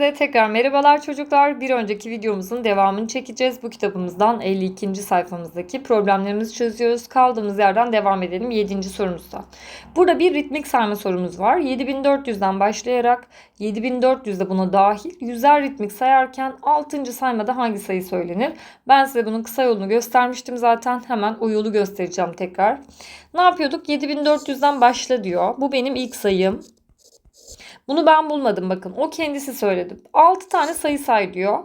Hepinize tekrar merhabalar çocuklar. Bir önceki videomuzun devamını çekeceğiz. Bu kitabımızdan 52. sayfamızdaki problemlerimizi çözüyoruz. Kaldığımız yerden devam edelim 7. sorumuzda. Burada bir ritmik sayma sorumuz var. 7400'den başlayarak 7400 de buna dahil yüzer ritmik sayarken 6. saymada hangi sayı söylenir? Ben size bunun kısa yolunu göstermiştim zaten. Hemen o yolu göstereceğim tekrar. Ne yapıyorduk? 7400'den başla diyor. Bu benim ilk sayım. Bunu ben bulmadım bakın. O kendisi söyledi. 6 tane sayı say diyor.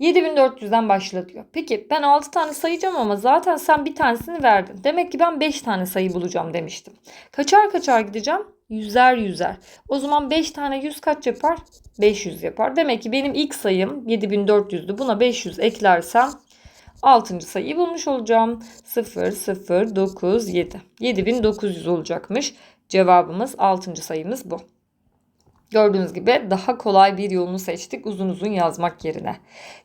7400'den başla diyor. Peki ben 6 tane sayacağım ama zaten sen bir tanesini verdin. Demek ki ben 5 tane sayı bulacağım demiştim. Kaçar kaçar gideceğim? Yüzer yüzer. O zaman 5 tane 100 kaç yapar? 500 yapar. Demek ki benim ilk sayım 7400'dü. Buna 500 eklersem 6. sayıyı bulmuş olacağım. 0, 0, 9, 7. 7900 olacakmış. Cevabımız 6. sayımız bu. Gördüğünüz gibi daha kolay bir yolunu seçtik uzun uzun yazmak yerine.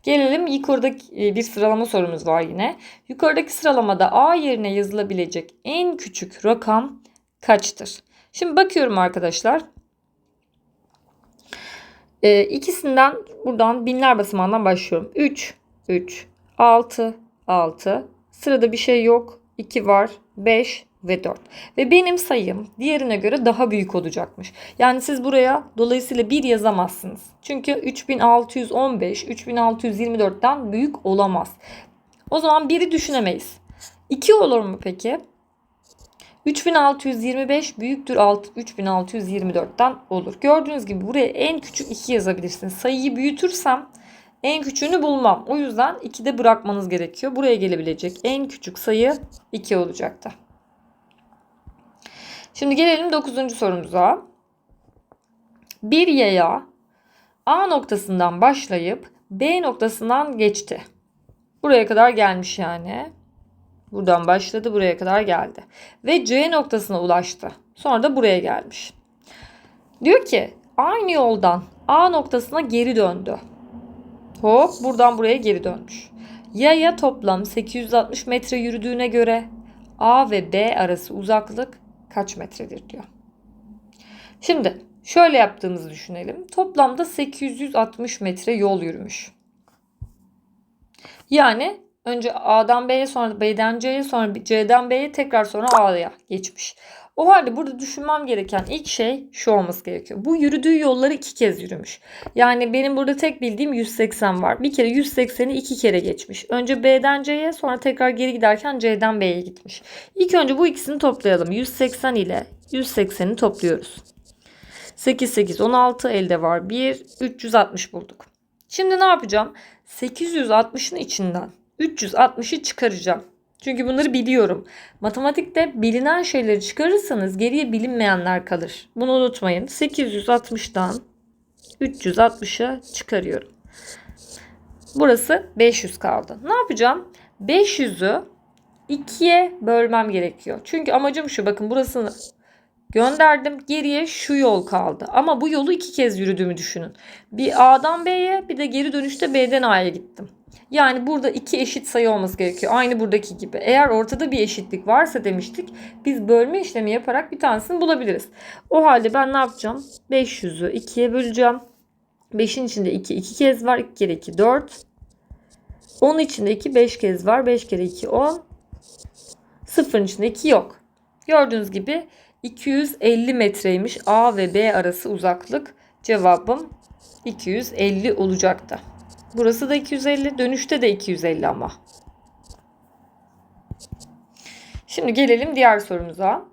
Gelelim yukarıdaki e, bir sıralama sorumuz var yine. Yukarıdaki sıralamada A yerine yazılabilecek en küçük rakam kaçtır? Şimdi bakıyorum arkadaşlar. Ee, ikisinden buradan binler basamağından başlıyorum. 3, 3, 6, 6. Sırada bir şey yok. 2 var. 5, ve 4. Ve benim sayım diğerine göre daha büyük olacakmış. Yani siz buraya dolayısıyla 1 yazamazsınız. Çünkü 3615 3624'ten büyük olamaz. O zaman 1'i düşünemeyiz. 2 olur mu peki? 3625 büyüktür 3624'ten olur. Gördüğünüz gibi buraya en küçük 2 yazabilirsiniz. Sayıyı büyütürsem en küçüğünü bulmam. O yüzden 2'de bırakmanız gerekiyor. Buraya gelebilecek en küçük sayı 2 olacaktı. Şimdi gelelim 9. sorumuza. Bir yaya A noktasından başlayıp B noktasından geçti. Buraya kadar gelmiş yani. Buradan başladı buraya kadar geldi. Ve C noktasına ulaştı. Sonra da buraya gelmiş. Diyor ki aynı yoldan A noktasına geri döndü. Hop buradan buraya geri dönmüş. Yaya toplam 860 metre yürüdüğüne göre A ve B arası uzaklık kaç metredir diyor. Şimdi şöyle yaptığımızı düşünelim. Toplamda 860 metre yol yürümüş. Yani önce A'dan B'ye sonra B'den C'ye sonra C'den B'ye tekrar sonra A'ya geçmiş. O halde burada düşünmem gereken ilk şey şu olması gerekiyor. Bu yürüdüğü yolları iki kez yürümüş. Yani benim burada tek bildiğim 180 var. Bir kere 180'i iki kere geçmiş. Önce B'den C'ye sonra tekrar geri giderken C'den B'ye gitmiş. İlk önce bu ikisini toplayalım. 180 ile 180'i topluyoruz. 8 8 16 elde var. 1 360 bulduk. Şimdi ne yapacağım? 860'ın içinden 360'ı çıkaracağım. Çünkü bunları biliyorum. Matematikte bilinen şeyleri çıkarırsanız geriye bilinmeyenler kalır. Bunu unutmayın. 860'dan 360'a çıkarıyorum. Burası 500 kaldı. Ne yapacağım? 500'ü 2'ye bölmem gerekiyor. Çünkü amacım şu. Bakın burasını gönderdim. Geriye şu yol kaldı. Ama bu yolu iki kez yürüdüğümü düşünün. Bir A'dan B'ye bir de geri dönüşte B'den A'ya gittim. Yani burada iki eşit sayı olması gerekiyor. Aynı buradaki gibi. Eğer ortada bir eşitlik varsa demiştik biz bölme işlemi yaparak bir tanesini bulabiliriz. O halde ben ne yapacağım? 500'ü 2'ye böleceğim. 5'in içinde 2 2 kez var. 2 kere 2 4. 10 içinde 2 5 kez var. 5 kere 2 10. 0'ın içinde 2 yok. Gördüğünüz gibi 250 metreymiş A ve B arası uzaklık. Cevabım 250 olacaktı. Burası da 250. Dönüşte de 250 ama. Şimdi gelelim diğer sorumuza.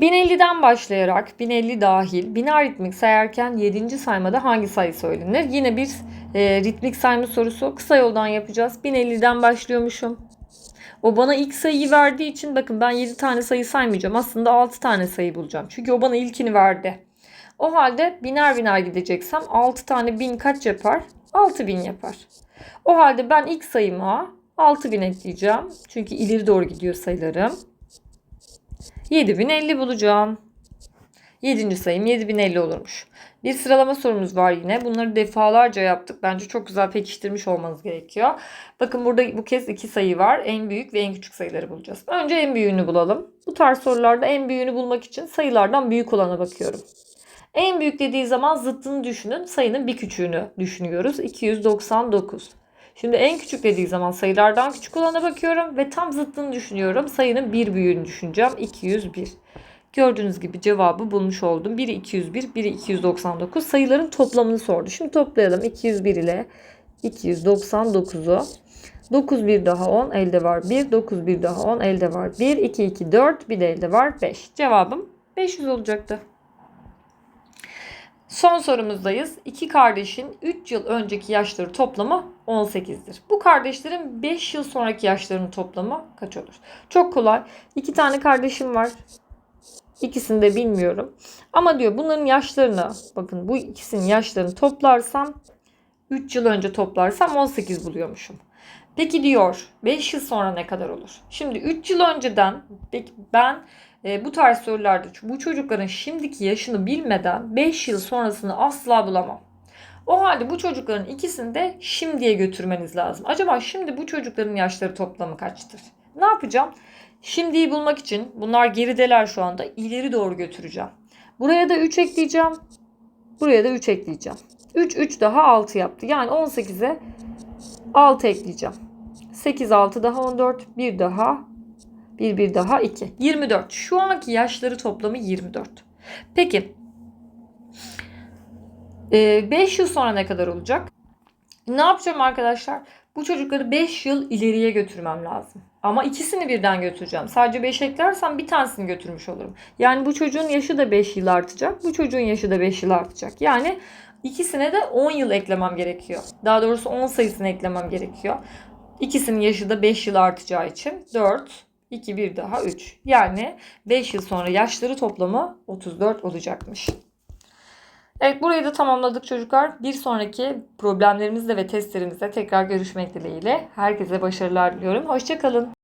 1050'den başlayarak 1050 dahil biner ritmik sayarken 7. saymada hangi sayı söylenir? Yine bir e, ritmik sayma sorusu. Kısa yoldan yapacağız. 1050'den başlıyormuşum. O bana ilk sayıyı verdiği için bakın ben 7 tane sayı saymayacağım. Aslında 6 tane sayı bulacağım. Çünkü o bana ilkini verdi. O halde biner biner gideceksem 6 tane bin kaç yapar? 6000 yapar. O halde ben ilk sayıma 6000 ekleyeceğim. Çünkü ileri doğru gidiyor sayılarım. 7050 bulacağım. 7. sayım 7050 olurmuş. Bir sıralama sorumuz var yine. Bunları defalarca yaptık. Bence çok güzel pekiştirmiş olmanız gerekiyor. Bakın burada bu kez iki sayı var. En büyük ve en küçük sayıları bulacağız. Önce en büyüğünü bulalım. Bu tarz sorularda en büyüğünü bulmak için sayılardan büyük olana bakıyorum. En büyük dediği zaman zıttını düşünün. Sayının bir küçüğünü düşünüyoruz. 299. Şimdi en küçük dediği zaman sayılardan küçük olana bakıyorum ve tam zıttını düşünüyorum. Sayının bir büyüğünü düşüneceğim. 201. Gördüğünüz gibi cevabı bulmuş oldum. Biri 201, biri 299. Sayıların toplamını sordu. Şimdi toplayalım. 201 ile 299'u. 9 bir daha 10 elde var 1. 9 bir daha 10 elde var 1. 2 2 4 bir de elde var 5. Cevabım 500 olacaktı. Son sorumuzdayız. İki kardeşin 3 yıl önceki yaşları toplamı 18'dir. Bu kardeşlerin 5 yıl sonraki yaşlarının toplamı kaç olur? Çok kolay. İki tane kardeşim var. İkisini de bilmiyorum. Ama diyor bunların yaşlarını bakın bu ikisinin yaşlarını toplarsam 3 yıl önce toplarsam 18 buluyormuşum. Peki diyor 5 yıl sonra ne kadar olur? Şimdi 3 yıl önceden peki ben e, bu tarz sorularda bu çocukların şimdiki yaşını bilmeden 5 yıl sonrasını asla bulamam. O halde bu çocukların ikisini de şimdiye götürmeniz lazım. Acaba şimdi bu çocukların yaşları toplamı kaçtır? Ne yapacağım? Şimdiyi bulmak için bunlar gerideler şu anda ileri doğru götüreceğim. Buraya da 3 ekleyeceğim. Buraya da 3 ekleyeceğim. 3 3 daha 6 yaptı. Yani 18'e 6 ekleyeceğim. 8 6 daha 14. 1 daha 1 1 daha 2. 24. Şu anki yaşları toplamı 24. Peki 5 yıl sonra ne kadar olacak? Ne yapacağım arkadaşlar? Bu çocukları 5 yıl ileriye götürmem lazım. Ama ikisini birden götüreceğim. Sadece 5 eklersem bir tanesini götürmüş olurum. Yani bu çocuğun yaşı da 5 yıl artacak. Bu çocuğun yaşı da 5 yıl artacak. Yani ikisine de 10 yıl eklemem gerekiyor. Daha doğrusu 10 sayısını eklemem gerekiyor. İkisinin yaşı da 5 yıl artacağı için 4, 2, 1 daha 3. Yani 5 yıl sonra yaşları toplamı 34 olacakmış. Evet burayı da tamamladık çocuklar. Bir sonraki problemlerimizde ve testlerimizde tekrar görüşmek dileğiyle. Herkese başarılar diliyorum. Hoşçakalın.